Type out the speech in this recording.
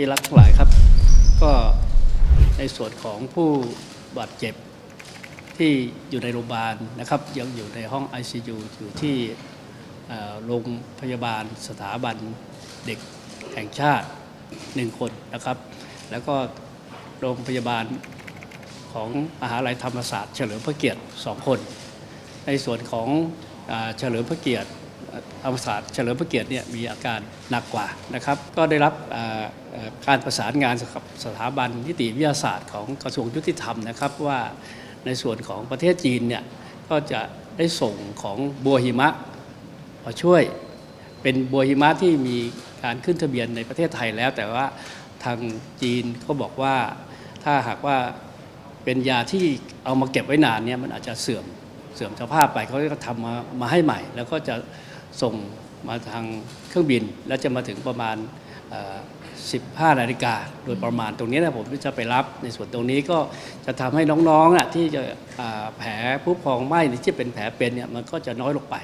ที่รักทั้งหลายครับ ก็ในส่วนของผู้บาดเจ็บที่อยู่ในโรงพยาบาลนะครับ ยังอยู่ในห้อง ICU อยู่ที่โรงพยาบาลสถาบันเด็กแห่งชาติหนึ่งคนนะครับ แล้วก็โรงพยาบาลของมหาลัยธรรมศาสตร์ เฉลิมพระเกียรติสองคน ในส่วนของอเฉลิมพระเกียรติ ธรรมศาสตร์เฉลิมพระเกียรติเนี่ยมีอาการหนักกว่านะครับ ก็ได้รับการประสานงานกับสถาบันนิติวิทยาศาสตร์ของกระทรวงยุติธรรมนะครับว่าในส่วนของประเทศจีนเนี่ยก็จะได้ส่งของบัวหิมะมาช่วยเป็นบัวหิมะที่มีการขึ้นทะเบียนในประเทศไทยแล้ว แต่ว่าทางจีนเขาบอกว่าถ้าหากว่าเป็นยาที่เอามาเก็บไว้นานเนี่ยมันอาจจะเสื่อม เสื่อมสภาพไปเขาก็ทำมามาให้ใหม่ แล้วก็จะส่งมาทางเครื่องบิน แล้วจะมาถึงประมาณ 15 นาฬิกาโดยประมาณตรงนี้นะผมจะไปรับในส่วนตรงนี้ก็จะทำให้น้องๆที่จะแผลผู้พองไหม้ที่เป็นแผลเป็นเนี่ยมันก็จะน้อยลงไป